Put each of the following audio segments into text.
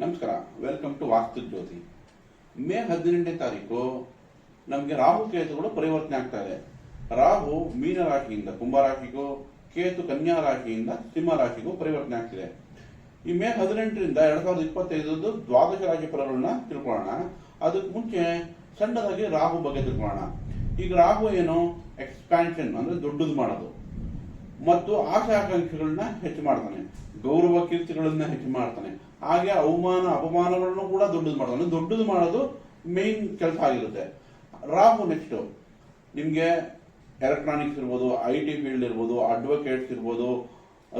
ನಮಸ್ಕಾರ welcome to Vastu Jyothi May ಹದಿನೆಂಟನೇ ತಾರೀಕು ನಮಗೆ ರಾಹು ಕೇತುಗಳು ಪರಿವರ್ತನೆ ಆಗ್ತಾ ಇದೆ. ರಾಹು ಮೀನ ರಾಶಿಯಿಂದ ಕುಂಭ ರಾಶಿಗೂ, ಕೇತು ಕನ್ಯಾ ರಾಶಿಯಿಂದ ಸಿಂಹ ರಾಶಿಗೂ ಪರಿವರ್ತನೆ ಆಗ್ತಿದೆ. ಈ ಮೇ ಹದಿನೆಂಟರಿಂದ ಎರಡ್ ಸಾವಿರದ ಇಪ್ಪತ್ತೈದು ದ್ವಾದಶ ರಾಶಿ ಫಲಗಳನ್ನ ತಿಳ್ಕೊಳ್ಳೋಣ. ಅದಕ್ಕೆ ಮುಂಚೆ ಸಣ್ಣದಾಗಿ ರಾಹು ಬಗ್ಗೆ ತಿಳ್ಕೊಳ್ಳೋಣ. ಈಗ ರಾಹು ಏನು? ಎಕ್ಸ್ಪ್ಯಾನ್ಷನ್ ಅಂದ್ರೆ ದೊಡ್ಡದು ಮಾಡೋದು. ಮತ್ತು ಆಸೆ ಆಕಾಂಕ್ಷೆಗಳನ್ನ ಹೆಚ್ಚು ಮಾಡ್ತಾನೆ. ಗೌರವ ಕೀರ್ತಿಗಳನ್ನ ಹೆಚ್ಚು ಮಾಡ್ತಾನೆ. ಹಾಗೆ ಅವಮಾನ, ಅಪಮಾನಗಳನ್ನು ಕೂಡ ದೊಡ್ಡದು ಮಾಡ್ತಾನೆ. ದೊಡ್ಡದು ಮಾಡೋದು ಮೇನ್ ಕೆಲಸ ಆಗಿರುತ್ತೆ. ರಾಹು ನೆಕ್ಸ್ಟ್ ನಿಮಗೆ ಎಲೆಕ್ಟ್ರಾನಿಕ್ಸ್ ಇರ್ಬೋದು ಐ ಟಿ ಫೀಲ್ಡ್ ಇರ್ಬೋದು ಅಡ್ವೊಕೇಟ್ಸ್ ಇರ್ಬೋದು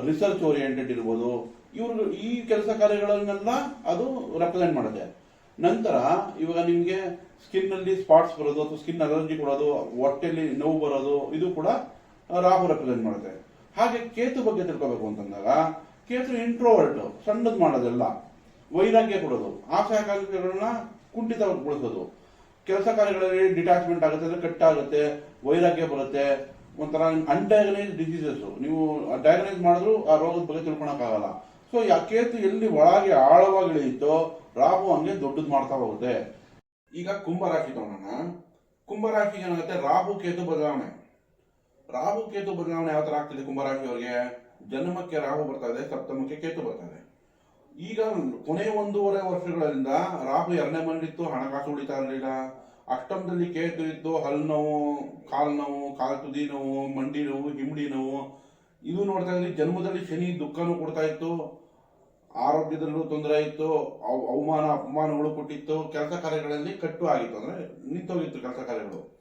ರಿಸರ್ಚ್ ಓರಿಯೆಂಟೆಡ್ ಇರ್ಬೋದು ಇವರು ಈ ಕೆಲಸ ಕಾರ್ಯಗಳನ್ನೆಲ್ಲ ಅದು ರೆಪ್ರೆಸೆಂಟ್ ಮಾಡುತ್ತೆ. ನಂತರ ಇವಾಗ ನಿಮಗೆ ಸ್ಕಿನ್ ಅಲ್ಲಿ ಸ್ಪಾಟ್ಸ್ ಬರೋದು ಅಥವಾ ಸ್ಕಿನ್ ಅಲರ್ಜಿ ಕೊಡೋದು, ಹೊಟ್ಟೆಲಿ ನೋವು ಬರೋದು, ಇದು ಕೂಡ ರಾಹು ರೆಪ್ರೆಸೆಂಟ್ ಮಾಡುತ್ತೆ. ಹಾಗೆ ಕೇತು ಬಗ್ಗೆ ತಿಳ್ಕೋಬೇಕು ಅಂತಂದಾಗ ಕೇತು ಇಂಟ್ರೋವರ್ಟ್ ಸಣ್ಣದು ಮಾಡೋದೆಲ್ಲ ವೈರಾಗ್ಯ ಕೊಡೋದು. ಆಸೆ ಆಕಾಂಕ್ಷೆಗಳನ್ನ ಕುಂಠಿತಗೊಳಿಸೋದು ಕೆಲಸ ಕಾರ್ಯಗಳಲ್ಲಿ ಡಿಟ್ಯಾಚ್ಮೆಂಟ್ ಆಗುತ್ತೆ, ಅಂದ್ರೆ ಕಟ್ಟಾಗುತ್ತೆ, ವೈರಾಗ್ಯ ಬರುತ್ತೆ. ಒಂಥರ ಅನ್ಡಯಾಗನೈಸ್ ಡಿಸೀಸಸ್ ನೀವು ಡಯಾಗನೈಸ್ ಮಾಡಿದ್ರು ಆ ರೋಗದ ಬಗ್ಗೆ ತಿಳ್ಕೊಳಕ್ಕಾಗಲ್ಲ. ಸೊ ಆ ಕೇತು ಎಲ್ಲಿ ಒಳಗೆ ಆಳವಾಗಿ ಇಳಿಯುತ್ತೋ, ರಾಹು ಹಂಗೆ ದೊಡ್ಡದು ಮಾಡ್ತಾ ಹೋಗುತ್ತೆ. ಈಗ ಕುಂಭರಾಶಿ ತಗೋಣ ಕುಂಭರಾಶಿ ಏನಾಗುತ್ತೆ? ರಾಹು ಕೇತು ಬದಲಾವಣೆ. ರಾಹು ಕೇತು ಬದಲಾವಣೆ ಯಾವ ತರ ಆಗ್ತಿದೆ ಕುಂಭರಾಶಿಯವರಿಗೆ? ಜನ್ಮಕ್ಕೆ ರಾಹು ಬರ್ತಾ ಇದೆ, ಸಪ್ತಮಕ್ಕೆ ಕೇತು ಬರ್ತಾ ಇದೆ. ಈಗ ಕೊನೆ ಒಂದೂವರೆ ವರ್ಷಗಳಿಂದ ರಾಹು ಎರಡನೇ ಮನೇಲಿತ್ತು ಹಣಕಾಸು ಉಳಿತಾ ಇರಲಿಲ್ಲ ಅಷ್ಟಮದಲ್ಲಿ ಕೇತು ಇತ್ತು ಹಲ್ ನೋವು, ಕಾಲು ನೋವು, ಕಾಲು ತುದಿ ನೋವು, ಮಂಡಿ ನೋವು ಹಿಮ್ಡಿ ನೋವು. ಇದು ನೋಡ್ತಾ ಇದ್ರೆ ಜನ್ಮದಲ್ಲಿ ಶನಿ ದುಃಖನೂ ಕೊಡ್ತಾ ಇತ್ತು, ಆರೋಗ್ಯದಲ್ಲೂ ತೊಂದರೆ ಇತ್ತು ಅವ- ಅವಮಾನ, ಅಪಮಾನಗಳು ಕೊಟ್ಟಿತ್ತು, ಕೆಲಸ ಕಾರ್ಯಗಳಲ್ಲಿ ಕಟ್ಟು ಆಗಿತ್ತು, ಅಂದ್ರೆ ನಿಂತೋಗಿತ್ತು ಕೆಲಸ ಕಾರ್ಯಗಳು.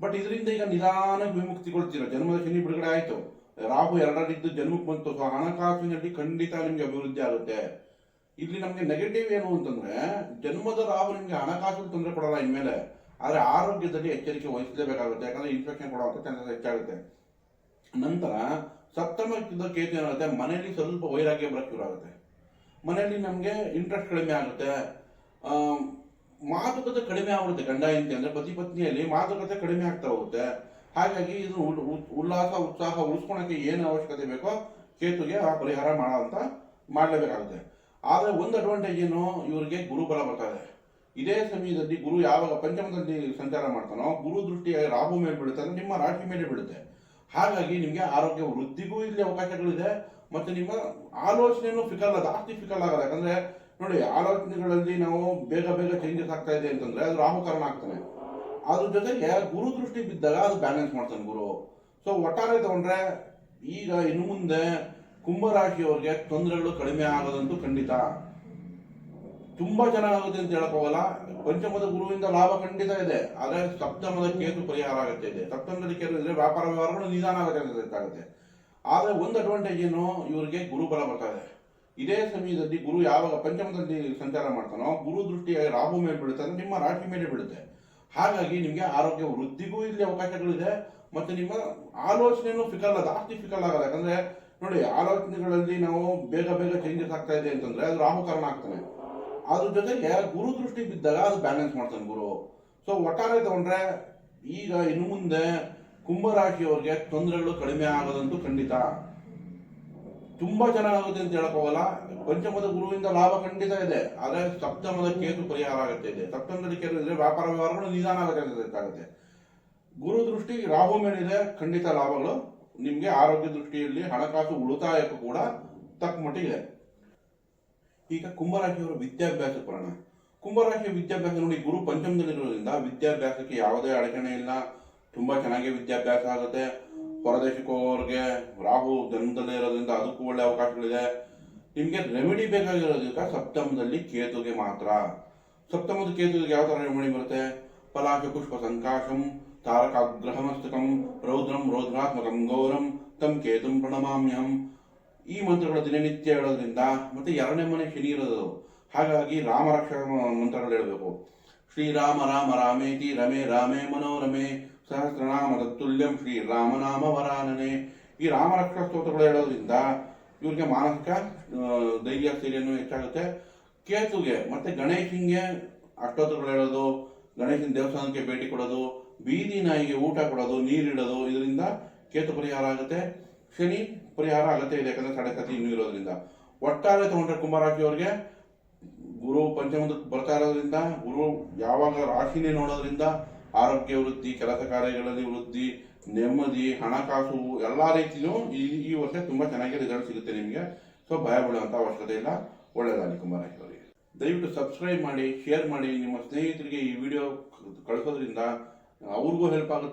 ಬಟ್ ಇದರಿಂದ ಈಗ ನಿಧಾನ ವಿಮುಕ್ತಿಗೊಳ್ತೀರ, ಜನ್ಮದ ಶನಿ ಬಿಡುಗಡೆ ಆಯ್ತು. ರಾಹು ಎರಡರಿದ್ದು ಜನ್ಮಕ್ಕೆ ಬಂತು ಸೊ ಹಣಕಾಸಿನಲ್ಲಿ ಖಂಡಿತ ನಿಮಗೆ ಅಭಿವೃದ್ಧಿ ಆಗುತ್ತೆ. ಇಲ್ಲಿ ನಮಗೆ ನೆಗೆಟಿವ್ ಏನು ಅಂತಂದ್ರೆ, ಜನ್ಮದ ರಾಹು ನಿಮಗೆ ಹಣಕಾಸು ತೊಂದರೆ ಕೊಡಲ್ಲ ಇನ್ಮೇಲೆ, ಆದ್ರೆ ಆರೋಗ್ಯದಲ್ಲಿ ಎಚ್ಚರಿಕೆ ವಹಿಸಲೇಬೇಕಾಗುತ್ತೆ, ಯಾಕಂದ್ರೆ ಇನ್ಫೆಕ್ಷನ್ ಕೊಡುವಂಥ ಚಾನ್ಸಸ್ ಹೆಚ್ಚಾಗುತ್ತೆ. ನಂತರ ಸಪ್ತಮ ಕೇತು ಏನಾಗುತ್ತೆ, ಮನೆಯಲ್ಲಿ ಸ್ವಲ್ಪ ವೈರಾಗ್ಯ ಬರಕ್ಕೆ ಶುರು ಆಗುತ್ತೆ. ಮನೆಯಲ್ಲಿ ನಮಗೆ ಇಂಟ್ರೆಸ್ಟ್ ಕಡಿಮೆ ಆಗುತ್ತೆ. ಮಾತುಕತೆ ಕಡಿಮೆ ಆಗುತ್ತೆ, ಗಂಡ ಹೆಂಡತಿ ಅಂದರೆ ಪತಿ ಪತ್ನಿಯಲ್ಲಿ ಮಾತುಕತೆ ಕಡಿಮೆ ಆಗ್ತಾ ಹೋಗುತ್ತೆ. ಹಾಗಾಗಿ ಇದು ಉಲ್- ಉಲ್- ಉಲ್ಲಾಸ, ಉತ್ಸಾಹ ಉಳಿಸ್ಕೊಳಕ್ಕೆ ಏನು ಅವಶ್ಯಕತೆ ಬೇಕೋ ಕೇತುಗೆ ಆ ಪರಿಹಾರ ಮಾಡೋ ಅಂತ ಮಾಡಲೇಬೇಕಾಗುತ್ತೆ. ಆದರೆ ಒಂದು ಅಡ್ವಾಂಟೇಜ್ ಏನು? ಇವರಿಗೆ ಗುರುಬಲ ಇದೆ. ಇದೇ ಸಮಯದಲ್ಲಿ ಗುರು ಯಾವಾಗ ಪಂಚಮದಲ್ಲಿ ಸಂಚಾರ ಮಾಡ್ತಾನೋ, ಗುರು ದೃಷ್ಟಿ ರಾಹು ಮೇಲೆ ಬೀಳುತ್ತೆ ಅಂದ್ರೆ ನಿಮ್ಮ ರಾಶಿ ಮೇಲೆ ಬೀಳುತ್ತೆ. ಹಾಗಾಗಿ ನಿಮಗೆ ಆರೋಗ್ಯ ವೃದ್ಧಿಗೂ ಇಲ್ಲಿ ಅವಕಾಶಗಳಿದೆ ಮತ್ತೆ ನಿಮ್ಮ ಆಲೋಚನೆಯೂ ಫಿಕಲ್ ಜಾಸ್ತಿ ಫಿಕಲ್ ಆಗಲ್ಲ. ಯಾಕಂದ್ರೆ ನೋಡಿ, ಆಲೋಚನೆಗಳಲ್ಲಿ ನಾವು ಬೇಗ ಬೇಗ ಚೇಂಜಸ್ ಆಗ್ತಾ ಇದೆ ಅಂತಂದ್ರೆ ಅದು ರಾಹು ಕಾರಣ ಆಗ್ತಾನೆ. ಅದ್ರ ಜೊತೆಗೆ ಗುರು ದೃಷ್ಟಿ ಬಿದ್ದಾಗ ಅದು ಬ್ಯಾಲೆನ್ಸ್ ಮಾಡ್ತಾನೆ ಗುರು. ಸೊ ಒಟ್ಟಾರೆ ತಗೊಂಡ್ರೆ ಈಗ ಇನ್ನು ಮುಂದೆ ಕುಂಭರಾಶಿಯವ್ರಿಗೆ ತೊಂದರೆಗಳು ಕಡಿಮೆ ಆಗೋದಂತೂ ಖಂಡಿತ. ತುಂಬಾ ಚೆನ್ನಾಗುತ್ತೆ ಅಂತ ಹೇಳಕ್ ಪಂಚಮದ ಗುರುವಿಂದ ಲಾಭ ಖಂಡಿತ ಇದೆ. ಆದ್ರೆ ಸಪ್ತಮದ ಕೇತು ಪರಿಹಾರ ಆಗುತ್ತೆ ಇದೆ. ಸಪ್ತಮದಲ್ಲಿ ಕೇತು ಇದ್ರೆ ವ್ಯಾಪಾರ ವ್ಯವಹಾರಗಳು ನಿಧಾನ ಆಗುತ್ತೆ ಅಂತ ಗೊತ್ತಾಗುತ್ತೆ ಆದ್ರೆ ಒಂದು ಅಡ್ವಾಂಟೇಜ್ ಏನು? ಇವರಿಗೆ ಗುರುಬಲ ಬರ್ತಾ ಇದೆ. ಇದೇ ಸಮಯದಲ್ಲಿ ಗುರು ಯಾವಾಗ ಪಂಚಮದಲ್ಲಿ ಸಂಚಾರ ಮಾಡ್ತಾನೋ, ಗುರು ದೃಷ್ಟಿಯಾಗಿ ರಾಹು ಮೇಲೆ ಬೀಳುತ್ತೆ ಅಂದ್ರೆ ನಿಮ್ಮ ರಾಶಿ ಮೇಲೆ ಬೀಳುತ್ತೆ. ಹಾಗಾಗಿ ನಿಮಗೆ ಆರೋಗ್ಯ ವೃದ್ಧಿಗೂ ಇಲ್ಲಿ ಅವಕಾಶಗಳಿದೆ ಮತ್ತು ನಿಮ್ಮ ಆಲೋಚನೆಯೂ ಫಿಕಲ್ ಜಾಸ್ತಿ ಫಿಕಲ್ ಆಗಲ್ಲ. ಯಾಕಂದರೆ ನೋಡಿ, ಆಲೋಚನೆಗಳಲ್ಲಿ ನಾವು ಬೇಗ ಬೇಗ ಚೇಂಜಸ್ ಆಗ್ತಾ ಇದೆ ಅಂತಂದರೆ ಅದು ರಾಹು ಕಾರಣ ಆಗ್ತಾನೆ. ಅದ್ರ ಜೊತೆಗೆ ಗುರು ದೃಷ್ಟಿ ಬಿದ್ದಾಗ ಅದು ಬ್ಯಾಲೆನ್ಸ್ ಮಾಡ್ತಾನೆ ಗುರು. ಸೊ ಒಟ್ಟಾರೆ ತಗೊಂಡ್ರೆ ಈಗ ಇನ್ನು ಮುಂದೆ ಕುಂಭರಾಶಿಯವ್ರಿಗೆ ತೊಂದರೆಗಳು ಕಡಿಮೆ ಆಗೋದಂತೂ ಖಂಡಿತ. ತುಂಬಾ ಚೆನ್ನಾಗುತ್ತೆ ಅಂತ ಹೇಳಕ್ ಹೋಗಲ್ಲ ಪಂಚಮದ ಗುರುವಿಂದ ಲಾಭ ಖಂಡಿತ ಇದೆ. ಆದ್ರೆ ಸಪ್ತಮದ ಕೇತು ಪರಿಹಾರ ಆಗುತ್ತೆ ಇದೆ ಸಪ್ತಮದಲ್ಲಿ ಕೇತು ಇದ್ರೆ ವ್ಯಾಪಾರ ವ್ಯವಹಾರಗಳು ನಿಧಾನ ಆಗುತ್ತೆ ಗುರು ದೃಷ್ಟಿ, ರಾಹು ಮೇಲಿದೆ, ಖಂಡಿತ ಲಾಭಗಳು. ನಿಮ್ಗೆ ಆರೋಗ್ಯ ದೃಷ್ಟಿಯಲ್ಲಿ ಹಣಕಾಸು ಉಳಿತಾಯಕ್ಕೂ ಕೂಡ ತಕ್ಕ ಮಟ್ಟಿಗೆ. ಈಗ ಕುಂಭರಾಶಿಯವರ ವಿದ್ಯಾಭ್ಯಾಸ ಬರೋಣ ಕುಂಭರಾಶಿಯ ವಿದ್ಯಾಭ್ಯಾಸ ನೋಡಿ, ಗುರು ಪಂಚಮದಲ್ಲಿರೋದ್ರಿಂದ ವಿದ್ಯಾಭ್ಯಾಸಕ್ಕೆ ಯಾವುದೇ ಅಡಚಣೆ ಇಲ್ಲ. ತುಂಬಾ ಚೆನ್ನಾಗಿ ವಿದ್ಯಾಭ್ಯಾಸ ಆಗುತ್ತೆ. ಹೊರದೇಶಕ್ಕೆ ಹೋಗೋರಿಗೆ ರಾಹು ಜನ್ಮದಲ್ಲೇ ಇರೋದ್ರಿಂದ ಅದಕ್ಕೂ ಒಳ್ಳೆ ಅವಕಾಶಗಳಿದೆ. ನಿಮಗೆ ರೆಮಿಡಿ ಬೇಕಾಗಿರೋದಕ್ಕೆ ಸಪ್ತಮದಲ್ಲಿ ಕೇತುಗೆ ಮಾತ್ರ. ಸಪ್ತಮದ ಕೇತುಗೆ ಯಾವ ಥರ ರೆಮಿಡಿ ಬರುತ್ತೆ? ಪಲಾಶ, ಪುಷ್ಪ, ಸಂಕಾಶಂ, ತಾರಕಾಗ್ರಹಮಸ್ತಕಂ, ರೌದ್ರಂ, ರೌದ್ರಾತ್ಮಕಂ, ಗೌರಂ, ತಂ ಕೇತುಂ ಪ್ರಣಮಾಮ್ಯಹಂ. ಈ ಮಂತ್ರಗಳು ದಿನನಿತ್ಯ ಹೇಳೋದ್ರಿಂದ ಮತ್ತೆ ಎರಡನೇ ಮನೆ ಶನಿ ಇರೋದು. ಹಾಗಾಗಿ ರಾಮರಕ್ಷ ಮಂತ್ರಗಳು ಹೇಳಬೇಕು. ಶ್ರೀರಾಮ ರಾಮ ರಾಮೇತಿ ರಮೇ ರಾಮೇ ಮನೋರಮೆ ಸಹಸ್ರನಾಮ ತತ್ತುಲ್ಯಂ ಶ್ರೀ ರಾಮನಾಮ ವರಾನನೆ ಈ ರಾಮರಕ್ಷಾ ಸ್ತೋತ್ರಗಳು ಹೇಳೋದ್ರಿಂದ ಇವರಿಗೆ ಮಾನಸಿಕ ದೈಹಿಕ ಸ್ಥೈರ್ಯನೂ ಹೆಚ್ಚಾಗುತ್ತೆ. ಕೇತುಗೆ, ಮತ್ತೆ ಗಣೇಶನ್ಗೆ ಅಷ್ಟೋತ್ರಗಳು ಹೇಳೋದು, ಗಣೇಶನ ದೇವಸ್ಥಾನಕ್ಕೆ ಭೇಟಿ ಕೊಡೋದು, ಬೀದಿ ನಾಯಿಗೆ ಊಟ ಕೊಡೋದು ನೀರಿಡೋದು ಇದರಿಂದ ಕೇತು ಪರಿಹಾರ ಆಗುತ್ತೆ. ಶನಿ ಪರಿಹಾರ ಆಗುತ್ತೆ ಇದೆ ಯಾಕಂದ್ರೆ ಸಡೆ ಕತಿ ಇನ್ನೂ ಇರೋದ್ರಿಂದ. ಒಟ್ಟಾರೆ ತಗೊಂಡ್ರೆ ಕುಂಭರಾಶಿಯವರಿಗೆ ಗುರು ಪಂಚಮದಕ್ಕೆ ಬರ್ತಾ ಇರೋದ್ರಿಂದ ಗುರು ಯಾವಾಗ ರಾಶಿನೇ ನೋಡೋದ್ರಿಂದ ಆರೋಗ್ಯ ವೃದ್ಧಿ, ಕೆಲಸ ಕಾರ್ಯಗಳಲ್ಲಿ ವೃದ್ಧಿ, ನೆಮ್ಮದಿ, ಹಣಕಾಸು ಎಲ್ಲ ರೀತಿಯೂ ಈ ಈ ವರ್ಷ ತುಂಬಾ ಚೆನ್ನಾಗಿ ರಿಸಲ್ಟ್ ಸಿಗುತ್ತೆ ನಿಮಗೆ. ಸೊ ಭಯ ಬೀಳುವಂತ ಅವಶ್ಯಕತೆ ಇಲ್ಲ. ಒಳ್ಳೆಯದಾಗಲಿ ಅವರಿಗೆ ದಯವಿಟ್ಟು ಸಬ್ಸ್ಕ್ರೈಬ್ ಮಾಡಿ ಶೇರ್ ಮಾಡಿ. ನಿಮ್ಮ ಸ್ನೇಹಿತರಿಗೆ ಈ ವಿಡಿಯೋ ಕಳಿಸೋದ್ರಿಂದ ಅವ್ರಿಗೂ ಹೆಲ್ಪ್ ಆಗುತ್ತೆ.